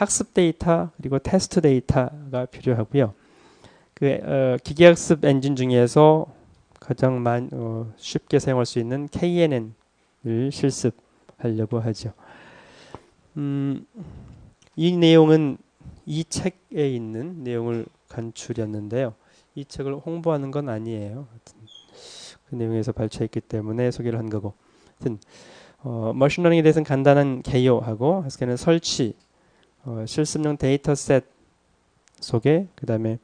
학습 데이터 그리고 테스트 데이터가 필요하고요. 그 어, 기계학습 엔진 중에서 가장 많, 어, 쉽게 사용할 수 있는 KNN을 실습하려고 하죠. 음, 이 내용은 이 책에 있는 내용을 간추렸는데요. 이 책을 홍보하는 건 아니에요. 그 내용에서 발췌했기 때문에 소개를 한 거고. 하여튼 어, 머신러닝에 대해서는 간단한 개요하고 하스케는 설치, 어, 실습용 데이터셋 소개, 그 다음에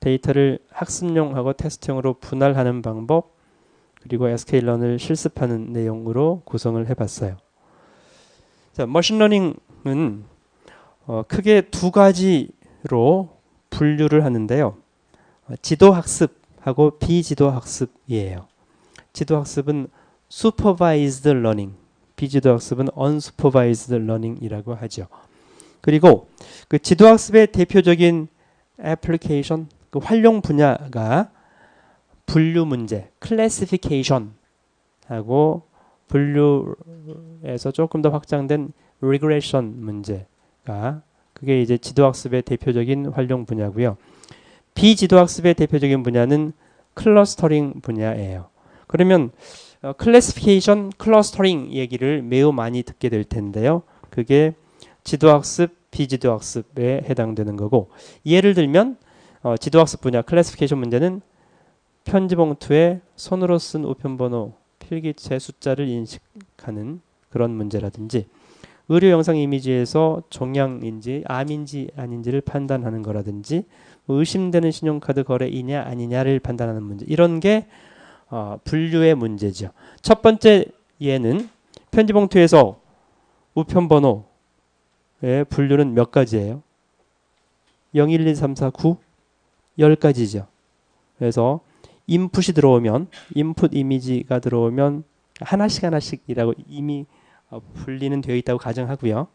데이터를 학습용하고 테스트용으로 분할하는 방법, 그리고 SK런을 실습하는 내용으로 구성을 해봤어요. 자, 머신러닝은 어, 크게 두 가지로 분류를 하는데요. 어, 지도학습하고 비지도학습이에요. 지도학습은 supervised learning, 비지도학습은 unsupervised learning이라고 하죠. 그리고 그 지도학습의 대표적인 애플리케이션, 그 활용 분야가 분류 문제, 클래시피케이션하고 분류에서 조금 더 확장된 리그레션 문제가 그게 이제 지도학습의 대표적인 활용 분야고요. 비지도학습의 대표적인 분야는 클러스터링 분야예요. 그러면 어, 클래시피케이션, 클러스터링 얘기를 매우 많이 듣게 될 텐데요. 그게 지도학습, 비지도학습에 해당되는 거고 예를 들면 어, 지도학습 분야 클래시피케이션 문제는 편지 봉투에 손으로 쓴 우편번호, 필기체 숫자를 인식하는 그런 문제라든지 의료 영상 이미지에서 종양인지 암인지 아닌지를 판단하는 거라든지 의심되는 신용카드 거래이냐 아니냐를 판단하는 문제 이런 게 어, 분류의 문제죠. 첫 번째 예는 편지 봉투에서 우편번호의 분류는 몇 가지예요? 0, 1, 2, 3, 4, 9, 10가지죠. 그래서 인풋이 들어오면 인풋 이미지가 들어오면 하나씩 하나씩이라고 이미 어, 분리는 되어 있다고 가정하고요.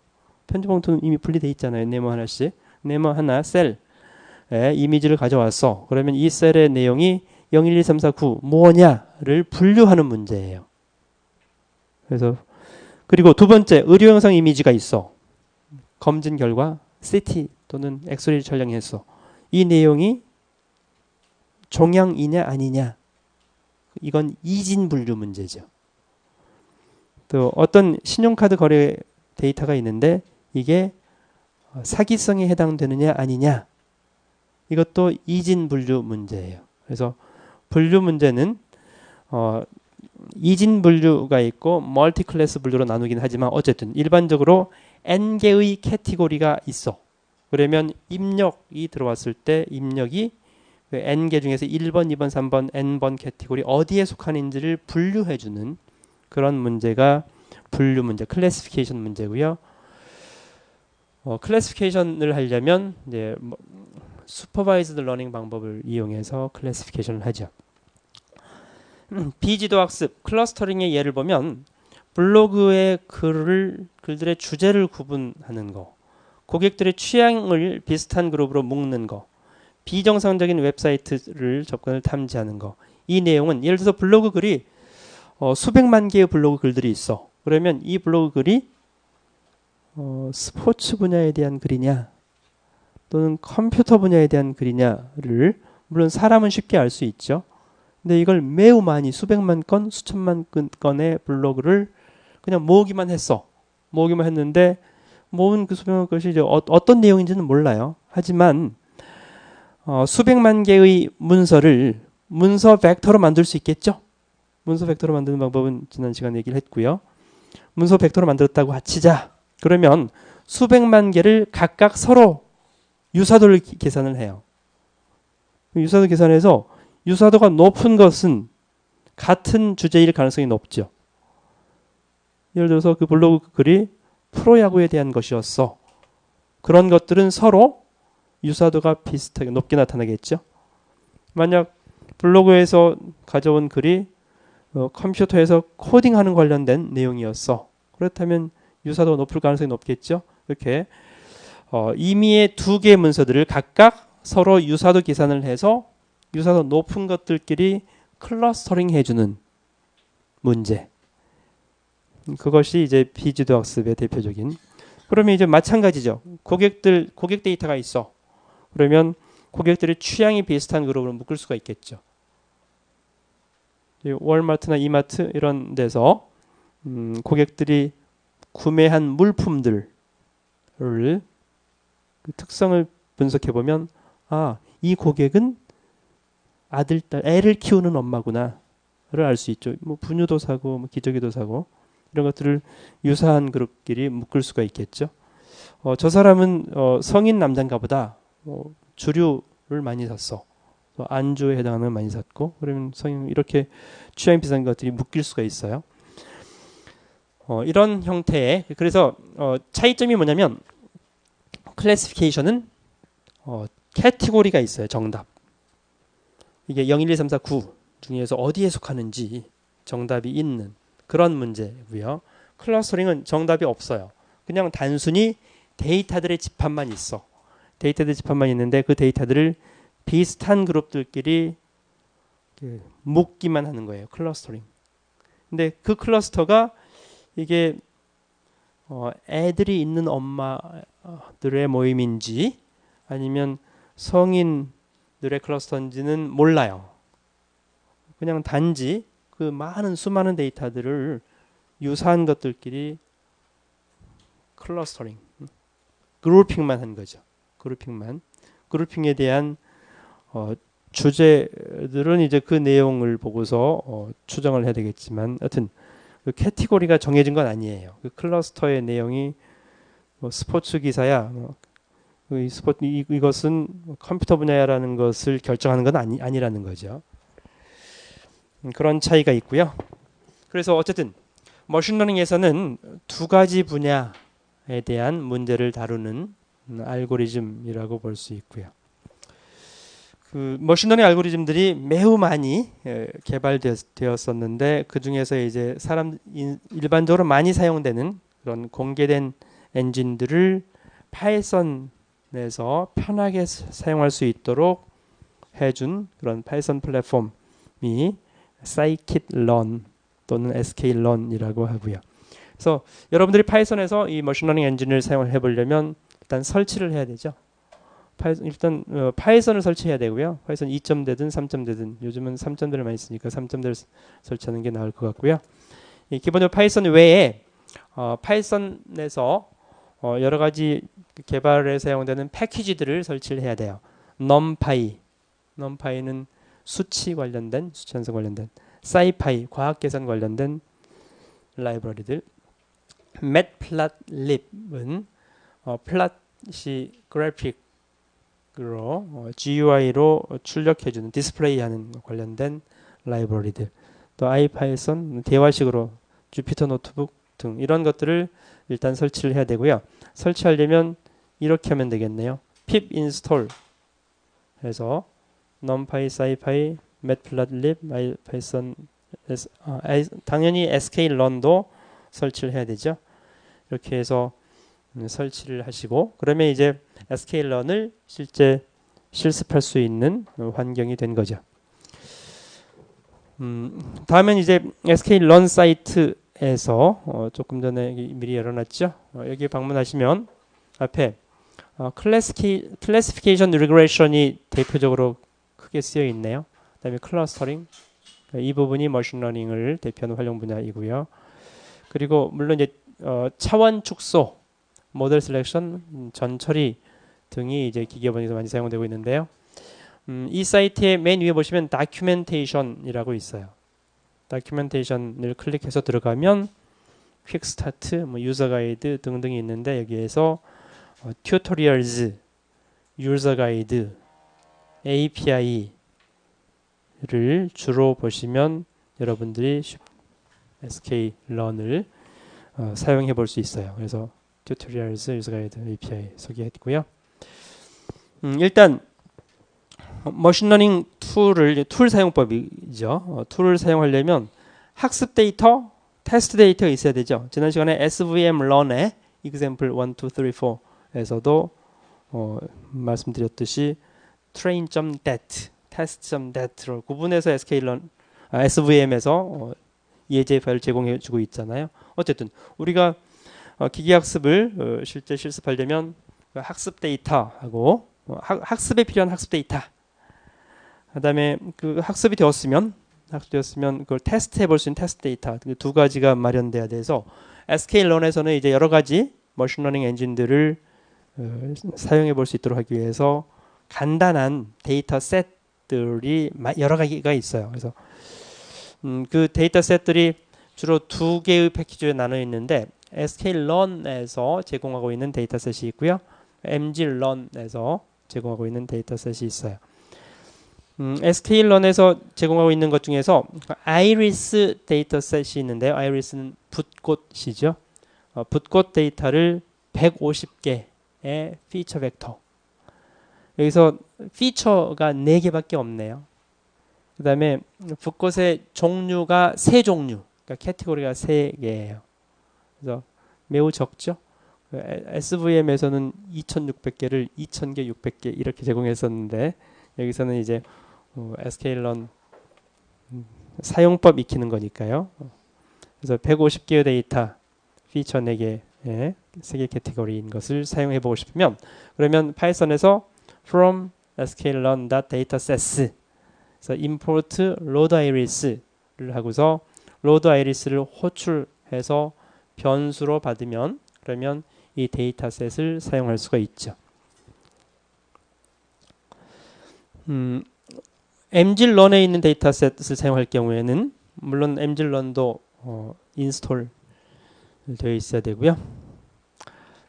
편지 봉투는 이미 분리되어 있잖아요. 네모 하나씩. 네모 하나 셀에 이미지를 가져왔어. 그러면 이 셀의 내용이 0, 1, 2, 3, 4, 9 뭐냐를 분류하는 문제예요. 그래서 그리고 두 번째 의료 영상 이미지가 있어. 검진 결과 CT 또는 엑스레이 촬영했어. 이 내용이 종양이냐 아니냐. 이건 이진 분류 문제죠. 또 어떤 신용카드 거래 데이터가 있는데 이게 사기성에 해당되느냐 아니냐. 이것도 이진 분류 문제예요. 그래서 분류 문제는 어, 이진 분류가 있고 멀티 클래스 분류로 나누긴 하지만 어쨌든 일반적으로 n 개의 캐티고리가 있어. 그러면 입력이 들어왔을 때 입력이 그 n 개 중에서 1번, 2번, 3번, n번 캐티고리 어디에 속하는지를 분류해 주는 그런 문제가 분류 문제, 클래시피케이션 문제고요. 어, 클래시피케이션을 하려면 이제 뭐, 슈퍼바이즈드 러닝 방법을 이용해서 클래시피케이션을 하죠. 음, 비지도 학습, 클러스터링의 예를 보면 블로그의 글을 글들의 주제를 구분하는 거, 고객들의 취향을 비슷한 그룹으로 묶는 거, 비정상적인 웹사이트를 접근을 탐지하는 거. 이 내용은 예를 들어서 블로그 글이 어, 수백만 개의 블로그 글들이 있어. 그러면 이 블로그 글이 어, 스포츠 분야에 대한 글이냐 또는 컴퓨터 분야에 대한 글이냐를 물론 사람은 쉽게 알 수 있죠. 근데 이걸 매우 많이 수백만 건, 수천만 건의 블로그를 그냥 모으기만 했어. 모으기만 했는데 모은 그 수백만 것이 이제 어, 떤 내용인지는 몰라요. 하지만 어, 수백만 개의 문서를 문서 벡터로 만들 수 있겠죠? 문서 벡터로 만드는 방법은 지난 시간에 얘기를 했고요. 문서 벡터로 만들었다고 치자. 그러면 수백만 개를 각각 서로 유사도를 계산을 해요. 유사도 계산해서 유사도가 높은 것은 같은 주제일 가능성이 높죠. 예를 들어서 그 블로그 글이 프로야구에 대한 것이었어. 그런 것들은 서로 유사도가 비슷하게 높게 나타나겠죠. 만약 블로그에서 가져온 글이 어, 컴퓨터에서 코딩하는 관련된 내용이었어. 그렇다면 유사도가 높을 가능성이 높겠죠. 이렇게 어, 임의의 두 개의 문서들을 각각 서로 유사도 계산을 해서 유사도 높은 것들끼리 클러스터링 해주는 문제. 그것이 이제 비지도 학습의 대표적인 그러면 이제 마찬가지죠. 고객들 고객 데이터가 있어. 그러면 고객들의 취향이 비슷한 그룹으로 묶을 수가 있겠죠. 월마트나 이마트 이런 데서 음, 고객들이 구매한 물품들을 그 특성을 분석해 보면 아, 이 고객은 아들, 딸, 애를 키우는 엄마구나를 알 수 있죠. 뭐 분유도 사고, 뭐 기저귀도 사고 이런 것들을 유사한 그룹끼리 묶을 수가 있겠죠. 어, 저 사람은 어, 성인 남자인가 보다 어, 주류를 많이 샀어. 안주에 해당하는 많이 샀고 그러면 성인 이렇게 취향이 비슷한 것들이 묶일 수가 있어요. 어, 이런 형태의 그래서 어, 차이점이 뭐냐면 클래시피케이션은 어, 캐티고리가 있어요. 정답. 이게 0, 1, 2, 3, 4, 9 중에서 어디에 속하는지 정답이 있는 그런 문제고요. 클러스터링은 정답이 없어요. 그냥 단순히 데이터들의 집합만 있어. 데이터들 집합만 있는데 그 데이터들을 비슷한 그룹들끼리 그 묶기만 하는 거예요. 클러스터링. 근데 그 클러스터가 이게 어, 애들이 있는 엄마들의 모임인지 아니면 성인들의 클러스터인지는 몰라요. 그냥 단지 그 많은 수많은 데이터들을 유사한 것들끼리 클러스터링, 그룹핑만 한 거죠. 그룹핑만. 그룹핑에 대한 어, 주제들은 이제 그 내용을 보고서 어, 추정을 해야 되겠지만, 하여튼 그 캐티고리가 정해진 건 아니에요. 그 클러스터의 내용이 뭐 스포츠 기사야, 뭐 이 스포츠 이, 이것은 컴퓨터 분야라는 것을 결정하는 건 아니 아니라는 거죠. 음, 그런 차이가 있고요. 그래서 어쨌든 머신러닝에서는 두 가지 분야에 대한 문제를 다루는 알고리즘이라고 볼 수 있고요. 그 머신러닝 알고리즘들이 매우 많이 예, 개발되었었는데 그 중에서 이제 사람 일반적으로 많이 사용되는 그런 공개된 엔진들을 파이썬에서 편하게 사용할 수 있도록 해준 그런 파이썬 플랫폼이 scikit-learn 또는 sklearn이라고 하고요. 그래서 여러분들이 파이썬에서 이 머신러닝 엔진을 사용해 보려면 일단 설치를 해야 되죠. 파이썬, 일단 어, 파이썬을 설치해야 되고요. 파이썬 2점대든 3점대든 요즘은 3점대를 많이 쓰니까 3점대를 설치하는 게 나을 것 같고요. 기본적으로 파이썬 외에 어, 파이썬에서 어, 여러 가지 개발에 사용되는 패키지들을 설치를 해야 돼요. numpy, numpy는 수치 관련된 수치 연산 관련된 scipy 과학 계산 관련된 라이브러리들 matplotlib은 어, 플랫이 그래픽 로 어, GUI로 출력해주는 디스플레이하는 관련된 라이브러리들 또 아이파이썬 대화식으로 주피터 노트북 등 이런 것들을 일단 설치를 해야 되고요. 설치하려면 이렇게 하면 되겠네요. pip install 해서 numpy, scipy, matplotlib, python 아, 당연히 sklearn도 설치를 해야 되죠. 이렇게 해서 음, 설치를 하시고 그러면 이제 sklearn을 실제 실습할 수 있는 환경이 된 거죠. 음, 다음엔 이제 sklearn 사이트에서 어, 조금 전에 미리 열어놨죠. 어, 여기 방문하시면 앞에 어, 클래시키, 클래시피케이션 리그레이션이 대표적으로 크게 쓰여 있네요. 그다음에 클러스터링 이 부분이 머신러닝을 대표하는 활용 분야이고요. 그리고 물론 이제 어, 차원 축소 모델 셀렉션, 전처리 등이 이제 기계번역에서 많이 사용되고 있는데요. 음, 이 사이트의 맨 위에 보시면 다큐멘테이션이라고 있어요. 다큐멘테이션을 클릭해서 들어가면 퀵 스타트, 뭐 유저 가이드 등등이 있는데 여기에서 어, 튜토리얼즈, 유저 가이드, API를 주로 보시면 여러분들이 SK 런을 어, 사용해 볼 수 있어요. 그래서 튜토리얼스 유저 가이드 API 소개했고요. 음, 일단 머신러닝 툴을 툴 사용법이죠. 어, 툴을 사용하려면 학습 데이터, 테스트 데이터가 있어야 되죠. 지난 시간에 SVM 런의 example 1, 2, 3, 4에서도 어, 말씀드렸듯이 train.dat, test.dat를 구분해서 sklearn, 아, SVM에서 어, 예제 파일 제공해 주고 있잖아요. 어쨌든 우리가 어, 기계 학습을 어, 실제 실습하려면 그 학습 데이터하고 어, 학, 학습에 필요한 학습 데이터. 그다음에 그 학습이 되었으면 학습되었으면 그걸 테스트 해 볼 수 있는 테스트 데이터 그 두 가지가 마련돼야 돼서 SK런에서는 이제 여러 가지 머신러닝 엔진들을 어, 사용해 볼 수 있도록 하기 위해서 간단한 데이터 셋들이 여러 가지가 있어요. 그래서 음, 그 데이터 셋들이 주로 두 개의 패키지에 나눠 있는데 sklearn에서 제공하고 있는 데이터 셋이 있고요. mglearn에서 제공하고 있는 데이터 셋이 있어요. 음, sklearn에서 제공하고 있는 것 중에서 iris 데이터 셋이 있는데요. iris는 붓꽃이죠. 어, 붓꽃 데이터를 150개의 피처 벡터. 여기서 피처가 4개밖에 없네요. 그 다음에 붓꽃의 종류가 세 종류. 그러니까 캐티고리가 세 개예요. 그래서 매우 적죠. SVM에서는 2,600개를 2,000개, 600개 이렇게 제공했었는데 여기서는 이제 SK런 음, 사용법 익히는 거니까요. 그래서 150개의 데이터 피처 4개, 예, 3개 캐티고리인 것을 사용해 보고 싶으면 그러면 파이썬에서 from sklearn.datasets 그래서 import load iris를 하고서 load iris를 호출해서 변수로 받으면 그러면 이 데이터셋을 사용할 수가 있죠. 음, mglearn에 있는 데이터셋을 사용할 경우에는 물론 mglearn도 어, 인스톨 되어 있어야 되고요.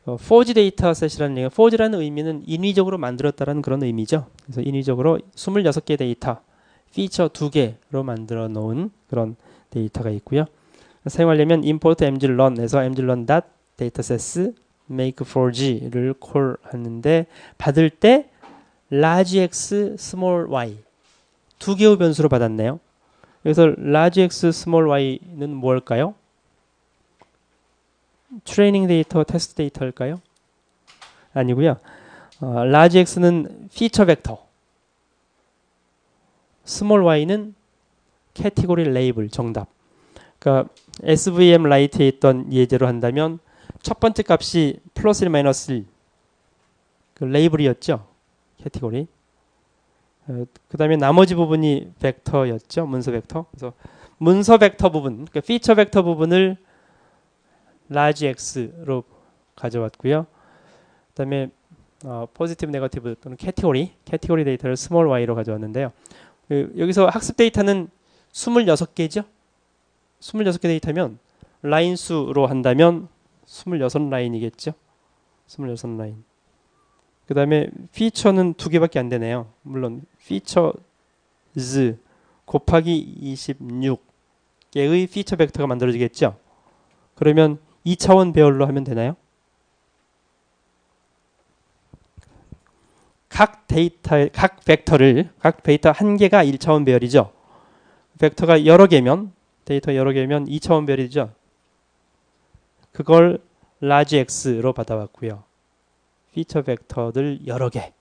어, forge 데이터셋이라는 얘기가 forge라는 의미는 인위적으로 만들었다라는 그런 의미죠. 그래서 인위적으로 26개 데이터 피처 2개로 만들어 놓은 그런 데이터가 있고요. 사용하려면 import mglearn에서 mglearn.datasets make forge를 콜 하는데 받을 때 large x small y 두 개의 변수로 받았네요. 그래서 large x small y는 뭘까요? 트레이닝 데이터, 테스트 데이터일까요? 아니고요. 어, large x는 피처 벡터, small y는 캐티고리 레이블 정답. 그러니까 SVM 라이트에 있던 예제로 한다면 첫 번째 값이 플러스 1 마이너스 1. 그 레이블이었죠. 캐티고리. 어, 그 다음에 나머지 부분이 벡터였죠. 문서 벡터. 그래서 문서 벡터 부분, 그러니까 피처 벡터 부분을 large x로 가져왔고요. 그 다음에 어, 포지티브 네거티브 또는 캐티고리 데이터를 스몰 y로 가져왔는데요. 그, 여기서 학습 데이터는 26개죠. 26개 데이터면 라인 수로 한다면 26라인이겠죠. 26라인. 그 다음에 피처는 두 개밖에 안 되네요. 물론 피처즈 곱하기 26개의 피처 벡터가 만들어지겠죠. 그러면 2차원 배열로 하면 되나요? 각 데이터, 각 벡터를, 각 데이터 한 개가 1차원 배열이죠. 벡터가 여러 개면 데이터 여러 개면 2차원 별이죠. 그걸 large x로 받아왔고요. 피처 벡터들 여러 개.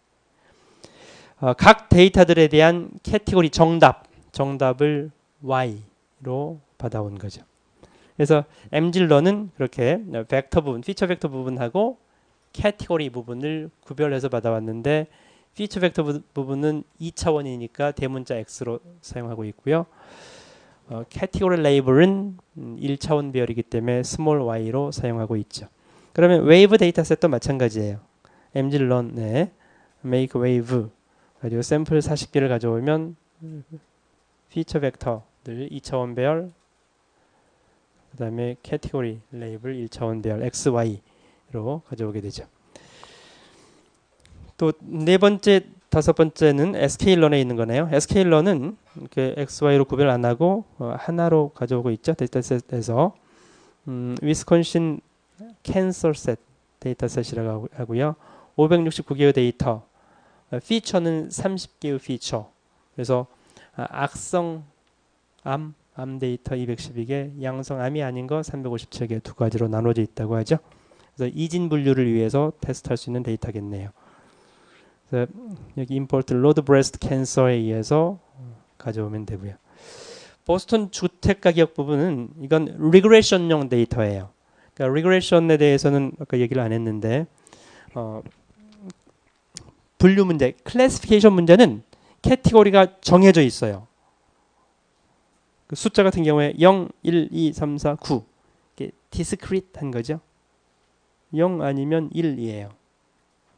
어, 각 데이터들에 대한 캐티고리 정답, 정답을 y로 받아온 거죠. 그래서 m질러는 그렇게 벡터 부분, 피처 벡터 부분하고 캐티고리 부분을 구별해서 받아왔는데 피처 벡터 부 분은 2차원이니까 대문자 x로 사용하고 있고요. 어, 캐티고리 레이블은 1차원 음, 배열이기 때문에 스몰 y로 사용하고 있죠. 그러면 웨이브 데이터셋도 마찬가지예요. mglearn에 make wave 가지고 샘플 40개를 가져오면 피처 벡터들 2차원 배열 그 다음에 캐티고리 레이블 1차원 배열 xy로 가져오게 되죠. 또 네 번째 다섯 번째는 SK런에 있는 거네요. SK런은 XY로 구별 안 하고 어, 하나로 가져오고 있죠. 데이터셋에서 음, 위스콘신 캔서셋 데이터셋이라고 하고요. 569개의 데이터 어, 피처는 30개의 피처 그래서 아, 악성 암, 암 데이터 212개, 양성 암이 아닌 거 357개 두 가지로 나눠져 있다고 하죠. 그래서 이진 분류를 위해서 테스트할 수 있는 데이터겠네요. 여기 import load breast cancer에 의해서 가져오면 되고요. 보스턴 주택 가격 부분은 이건 리그레션용 데이터예요. 그러니까 리그레션에 대해서는 아까 얘기를 안 했는데 어, 분류 문제, 클래시피케이션 문제는 캐티고리가 정해져 있어요. 그 숫자 같은 경우에 0, 1, 2, 3, 4, 9 이게 디스크릿한 거죠. 0 아니면 1이에요.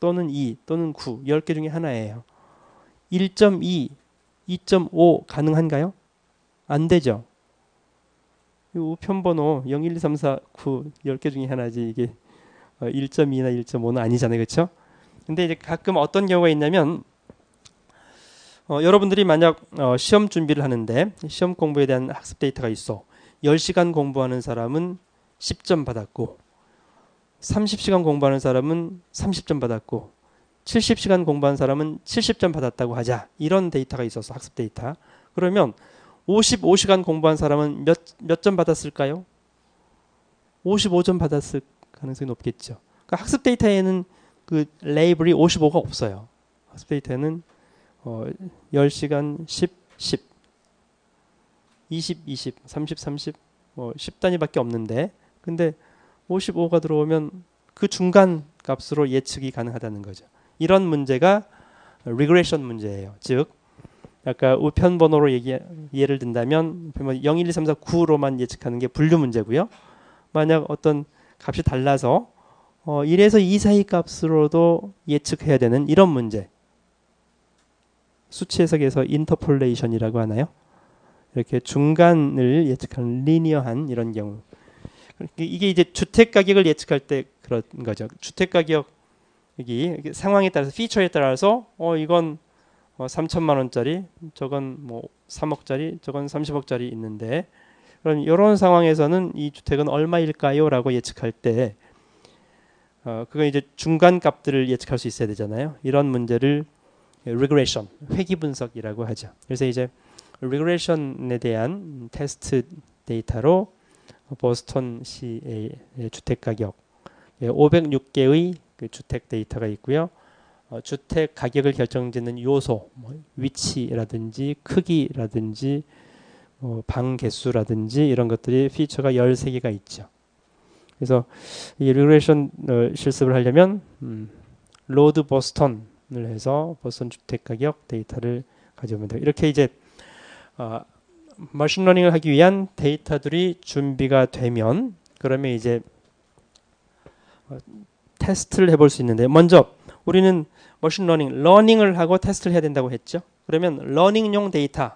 또는 2 또는 9 10개 중에 하나예요. 1.2, 2.5 가능한가요? 안 되죠. 우편번호 0, 1, 2, 3, 4, 9 10개 중에 하나지 이게 1.2나 어, 1.5는 아니잖아요. 그렇죠? 근데 이제 가끔 어떤 경우가 있냐면 어, 여러분들이 만약 어, 시험 준비를 하는데 시험 공부에 대한 학습 데이터가 있어. 10시간 공부하는 사람은 10점 받았고 30시간 공부하는 사람은 30점 받았고 70시간 공부한 사람은 70점 받았다고 하자. 이런 데이터가 있어서 학습 데이터. 그러면 55시간 공부한 사람은 몇 몇 점 받았을까요? 55점 받았을 가능성이 높겠죠. 그러니까 학습 데이터에는 그 레이블이 55가 없어요. 학습 데이터는 어, 10시간 10, 10, 20, 20, 30, 30, 뭐 10단위밖에 없는데, 근데 55가 들어오면 그 중간 값으로 예측이 가능하다는 거죠. 이런 문제가 리그레션 문제예요. 즉, 아까 우편 번호로 얘기 예를 든다면 0, 1, 2, 3, 4, 9로만 예측하는 게 분류 문제고요. 만약 어떤 값이 달라서 어, 1에서 2 사이 값으로도 예측해야 되는 이런 문제. 수치 해석에서 인터폴레이션이라고 하나요? 이렇게 중간을 예측하는 리니어한 이런 경우. 이게 이제 주택 가격을 예측할 때 그런 거죠. 주택 가격이 상황에 따라서 피처에 따라서 어 이건 어 3천만 원짜리, 저건 뭐 3억짜리, 저건 30억짜리 있는데 그럼 이런 상황에서는 이 주택은 얼마일까요?라고 예측할 때 어, 그거 이제 중간 값들을 예측할 수 있어야 되잖아요. 이런 문제를 regression, 회귀 분석이라고 하죠. 그래서 이제 regression에 대한 테스트 데이터로 보스턴 시의 주택 가격 506개의 그 주택 데이터가 있고요. 어, 주택 가격을 결정짓는 요소, 뭐 위치라든지 크기라든지 뭐방 개수라든지 이런 것들이 피처가 13개가 있죠. 그래서 이 리그레이션 실습을 하려면 음, 로드 보스턴을 해서 보스턴 주택 가격 데이터를 돼요. 이렇게 이제 어, 머신러닝을 하기 위한 데이터들이 준비가 되면 그러면 이제 어, 테스트를 해볼 수 있는데 먼저 우리는 머신러닝, 러닝을 하고 테스트를 해야 된다고 했죠. 그러면 러닝용 데이터,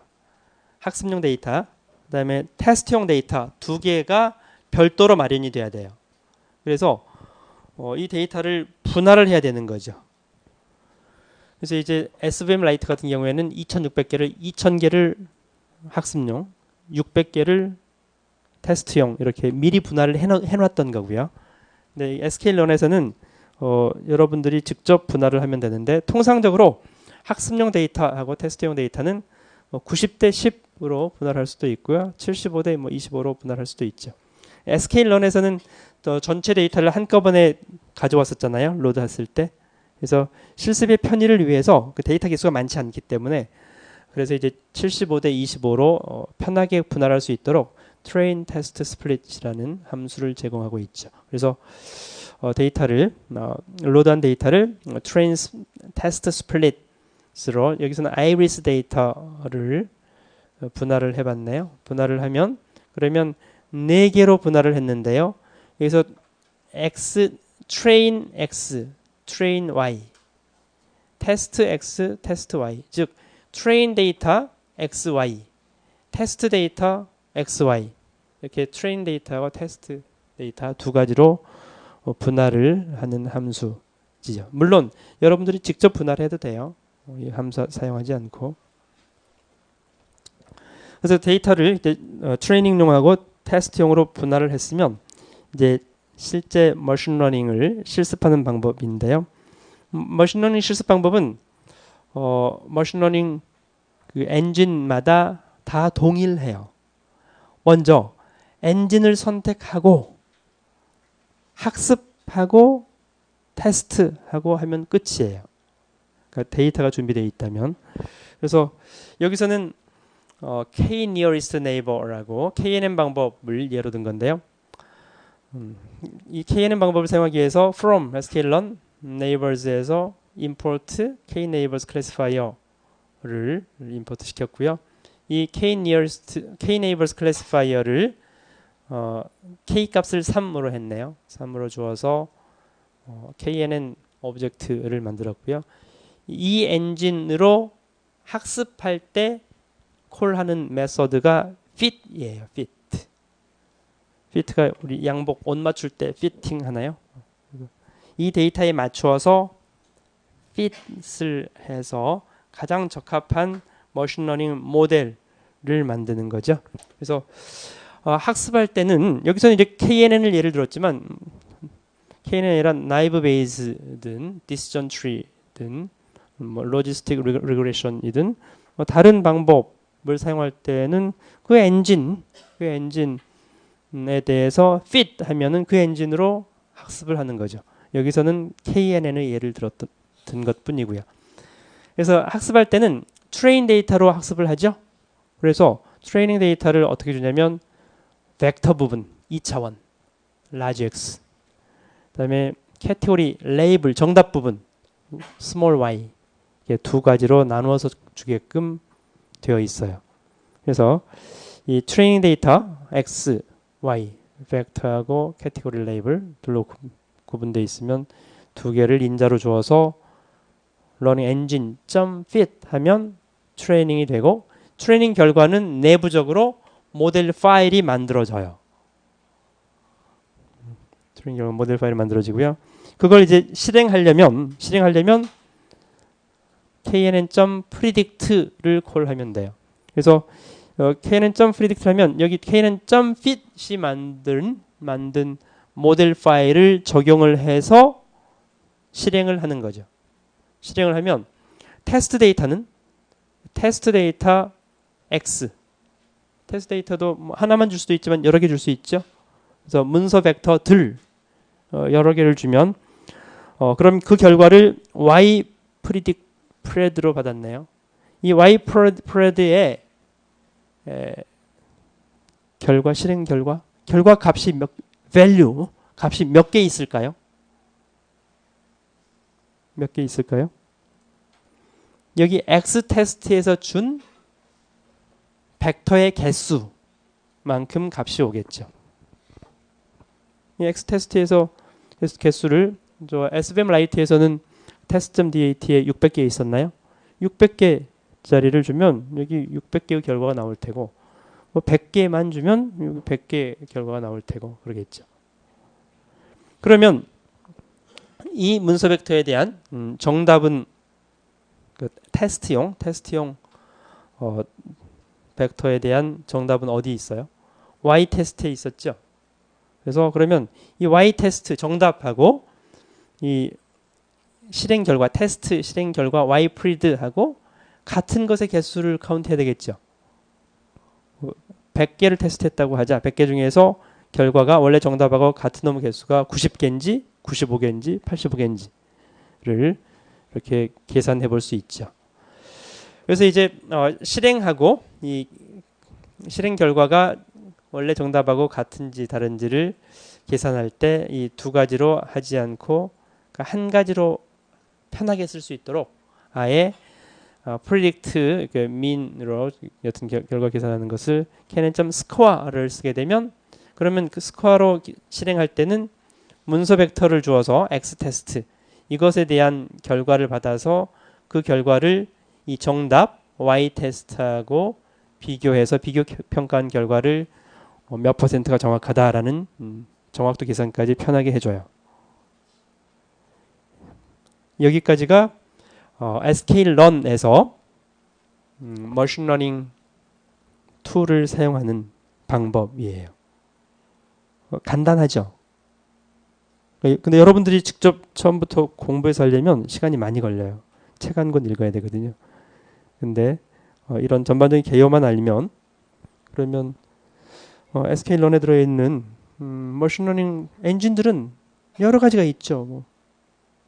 학습용 데이터, 그다음에 테스트용 데이터 두 개가 별도로 마련이 돼야 돼요. 그래서 어, 이 데이터를 분할을 해야 되는 거죠. 그래서 이제 SVM 라이트 같은 경우에는 2,600개를 2,000개를 학습용, 600개를 테스트용 이렇게 미리 분할을 해놨던 거고요. 근데 SK런에서는 어, 여러분들이 직접 분할을 하면 되는데 통상적으로 학습용 데이터하고 테스트용 데이터는 90대 뭐 10으로 분할할 수도 있고요. 75대 뭐 25로 분할할 수도 있죠. SK런에서는 또 전체 데이터를 한꺼번에 가져왔었잖아요. 로드했을 때. 그래서 실습의 편의를 위해서 그 데이터 개수가 많지 않기 때문에 그래서 이제 75대 25로 어, 편하게 분할할 수 있도록 train test split이라는 함수를 제공하고 있죠. 그래서 어, 데이터를 어, 로드한 데이터를 train test split으로 여기서는 iris 데이터를 분할을 해봤네요. 분할을 하면 그러면 네 개로 분할을 했는데요. 여기서 x train x, train y, test x, test y 즉 train 데이터 x, y, test 데이터 x, y 이렇게 train 데이터와 test 데이터 두 가지로 어, 분할을 하는 함수지요. 물론 여러분들이 직접 분할해도 돼요. 어, 이 함수 사용하지 않고. 그래서 데이터를 트레이닝용하고 테스트용으로 분할을 했으면 이제 실제 머신러닝을 실습하는 방법인데요. 머신러닝 실습 방법은 어, 머신러닝 그 엔진마다 다 동일해요. 먼저 엔진을 선택하고 학습하고 테스트하고 하면 끝이에요. 그러니까 데이터가 준비되어 있다면. 그래서 여기서는 어, K nearest neighbor라고 KNN 방법을 예로 든 건데요. 음, 이 knn 방법을 사용하기 위해서 from sklearn neighbors에서 import kneighbors classifier를 임포트 시켰고요. 이 knearest kneighbors classifier를 어, k 값을 3으로 했네요. 3으로 주어서 어, knn 오브젝트를 만들었고요. 이 엔진으로 학습할 때 콜하는 메서드가 fit이에요. fit. Fit가 우리 양복 옷 맞출 때 피팅 하나요? 이 데이터에 맞추어서 fit을 해서 가장 적합한 머신러닝 모델을 만드는 거죠. 그래서 어, 학습할 때는 여기서는 이제 KNN을 예를 들었지만 KNN이란 나이브 베이스든 디시전 트리든 뭐 로지스틱 리그레션이든 뭐 다른 방법을 사용할 때는 그 엔진 그 엔진 에 대해서 fit 하면은 그 엔진으로 학습을 하는 거죠. 여기서는 KNN의 예를 들었던 것뿐이고요. 그래서 학습할 때는 트레인 데이터로 학습을 하죠. 그래서 트레이닝 데이터를 어떻게 주냐면 벡터 부분 2차원 large x 그다음에 캐테고리 레이블 정답 부분 small y 두 가지로 나누어서 주게끔 되어 있어요. 그래서 이 트레이닝 데이터 x, y 벡터하고 캐테고리 레이블 둘로 구분되어 있으면 두 개를 인자로 주어서 러닝 엔진 .fit 하면 트레이닝이 되고 트레이닝 결과는 내부적으로 모델 파일이 만들어져요. 트레이닝 결과 모델 파일이 만들어지고요. 그걸 이제 실행하려면 실행하려면 knn.predict를 콜하면 돼요. 그래서 어, knn.predict 하면 여기 knn.fit이 만든 만든 모델 파일을 적용을 해서 실행을 하는 거죠. 실행을 하면 테스트 데이터는 테스트 데이터 x 테스트 데이터도 뭐 하나만 줄 수도 있지만 여러 개 줄 수 있죠. 그래서 문서 벡터들 어, 여러 개를 주면 어, 그럼 그 결과를 y 프리딕 프레드로 받았네요. 이 y 프레드의 결과 실행 결과 결과 값이 몇 value 값이 몇 개 있을까요? 몇 개 있을까요? 여기 x 테스트에서 준 벡터의 개수만큼 값이 오겠죠. 이 x 테스트에서 개수를 저 SVM 라이트에서는 테스트.dat에 600개 있었나요? 600개 짜리를 주면 여기 600개의 결과가 나올 테고 뭐 100개만 주면 100개 결과가 나올 테고 그러겠죠. 그러면 이 문서 벡터에 대한 음, 정답은 그 테스트용 테스트용 어, 벡터에 대한 정답은 어디 있어요? y 테스트에 있었죠. 그래서 그러면 이 y 테스트 정답하고 이 실행 결과 테스트 실행 결과 y 프리드하고 같은 것의 개수를 카운트해야 되겠죠. 100개를 테스트했다고 하자. 100개 중에서 결과가 원래 정답하고 같은 놈의 개수가 90개인지 95개인지 85개인지를 이렇게 계산해 볼 수 있죠. 그래서 이제 어, 실행하고 이 실행 결과가 원래 정답하고 같은지 다른지를 계산할 때 이 두 가지로 하지 않고 그러니까 한 가지로 편하게 쓸 수 있도록 아예 어, predict 그 mean으로 여튼 결, 과 계산하는 것을 canon score를 쓰게 되면 그러면 그 스코어로 실행할 때는 문서 벡터를 주어서 x 테스트 이것에 대한 결과를 받아서 그 결과를 이 정답 y 테스트하고 비교해서 비교 평가한 결과를 어, 몇 퍼센트가 정확하다라는 음, 정확도 계산까지 편하게 해줘요. 여기까지가 어, sklearn에서 음, 머신러닝 툴을 사용하는 방법이에요. 어, 간단하죠. 그, 근데 여러분들이 직접 처음부터 공부해서 하려면 시간이 많이 걸려요. 책 한 권 읽어야 되거든요. 근데 어, 이런 전반적인 개요만 알면 그러면 어, SK런에 들어있는 음, 머신러닝 엔진들은 여러 가지가 있죠. 뭐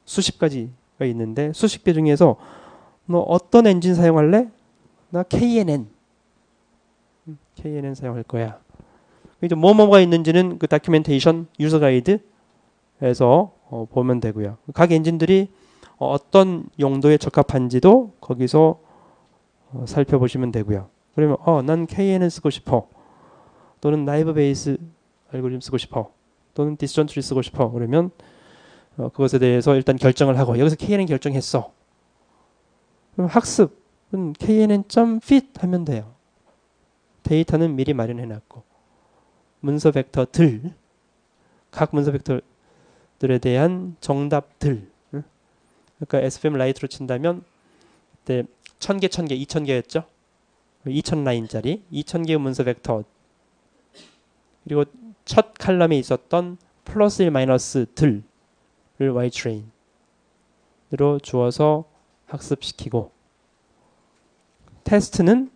수십 가지가 있는데 수십 개 중에서 너 어떤 엔진 사용할래? 나 KNN. 음, KNN 사용할 거야. 이제 뭐뭐가 있는지는 그 다큐멘테이션 유저 가이드에서 어, 보면 되고요. 각 엔진들이 어떤 용도에 적합한지도 거기서 어, 살펴보시면 되고요. 그러면 어, 난 KNN 쓰고 싶어. 또는 나이브 베이스 알고리즘 쓰고 싶어. 또는 디스전 트리 쓰고 싶어. 그러면 어, 그것에 대해서 일단 결정을 하고 여기서 KNN 결정했어. 그럼 학습은 knn.fit 하면 돼요. 데이터는 미리 마련해 놨고 문서 벡터들 각 문서 벡터들에 대한 정답들 그러니까 SVM 라이트로 친다면 그때 1000개, 1000개, 2000개였죠. 2000 라인짜리 2000개의 문서 벡터 그리고 첫 칼럼에 있었던 플러스 1 마이너스 들 을 Y 트레인으로 주어서 학습시키고 테스트는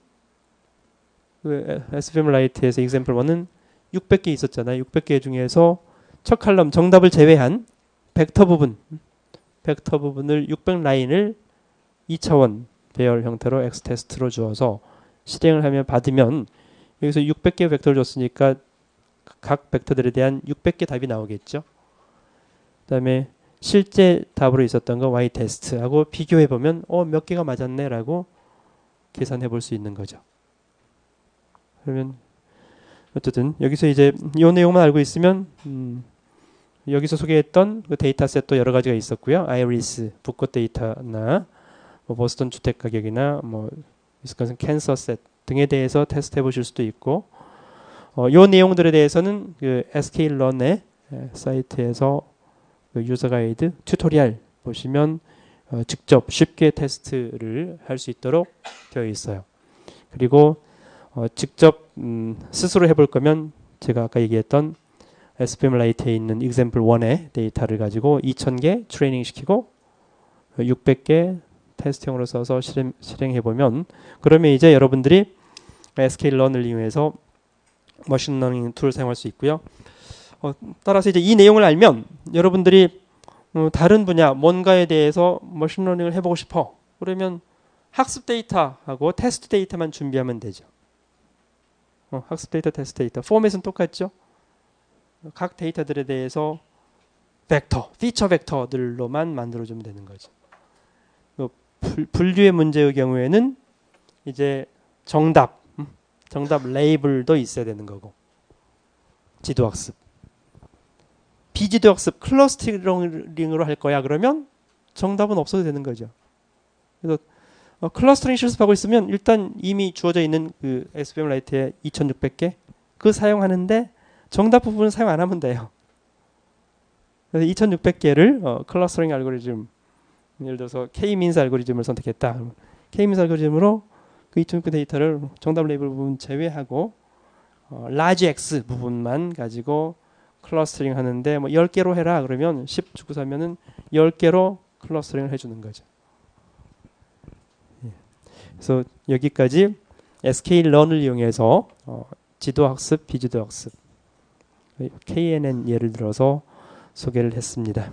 그 SVM 라이트에서 example 1은 600개 있었잖아요. 600개 중에서 첫 칼럼 정답을 제외한 벡터 부분 벡터 부분을 600 라인을 2차원 배열 형태로 X 테스트로 주어서 실행을 하면 받으면 여기서 600개 벡터를 줬으니까 각 벡터들에 대한 600개 답이 나오겠죠. 그다음에 실제 답으로 있었던 거 Y 테스트하고 비교해 보면 어 몇 개가 맞았네라고 계산해 볼 수 있는 거죠. 그러면 어쨌든 여기서 이제 이 내용만 알고 있으면 음 여기서 소개했던 그 데이터셋도 여러 가지가 있었고요. 아이리스 북꽃 데이터나 뭐 보스턴 주택 가격이나 뭐 위스콘신 캔서셋 등에 대해서 테스트해 보실 수도 있고 어, 요 내용들에 대해서는 그 SK런의 사이트에서 그 유저 가이드 튜토리얼 보시면 어, 직접 쉽게 테스트를 할 수 있도록 되어 있어요. 그리고 어, 직접 음, 스스로 해볼 거면 제가 아까 얘기했던 SPM 라이트에 있는 example 1의 데이터를 가지고 2000개 트레이닝 시키고 600개 테스트용으로 써서 실행, 실행해 보면 그러면 이제 여러분들이 SK런을 이용해서 머신러닝 툴을 사용할 수 있고요. 어, 따라서 이제 이 내용을 알면 여러분들이 어, 다른 분야 뭔가에 대해서 머신러닝을 해보고 싶어. 그러면 학습 데이터하고 테스트 데이터만 준비하면 되죠. 어, 학습 데이터, 테스트 데이터. 포맷은 똑같죠. 각 데이터들에 대해서 벡터, 피처 벡터들로만 만들어주면 되는 거죠. 분류의 문제의 경우에는 이제 정답, 음, 정답 레이블도 있어야 되는 거고 지도학습. 비지도학습 클러스터링으로 할 거야 그러면 정답은 없어도 되는 거죠. 그래서 어, 클러스터링 실습하고 있으면 일단 이미 주어져 있는 그 SVM 라이트의 2,600개 그 사용하는데 정답 부분은 사용 안 하면 돼요. 그래서 2,600개를 어, 클러스터링 알고리즘 예를 들어서 K-민스 알고리즘을 선택했다. K-민스 알고리즘으로 그 2,600 데이터를 정답 레이블 부분 제외하고 어, 라지 X 부분만 가지고 클러스터링 하는데 뭐 10개로 해라 그러면 10 주고 사면은 10개로 클러스터링을 해주는 거죠. 그래서 여기까지 sklearn을 이용해서 어, 지도학습, 비지도학습 KNN 예를 들어서 소개를 했습니다.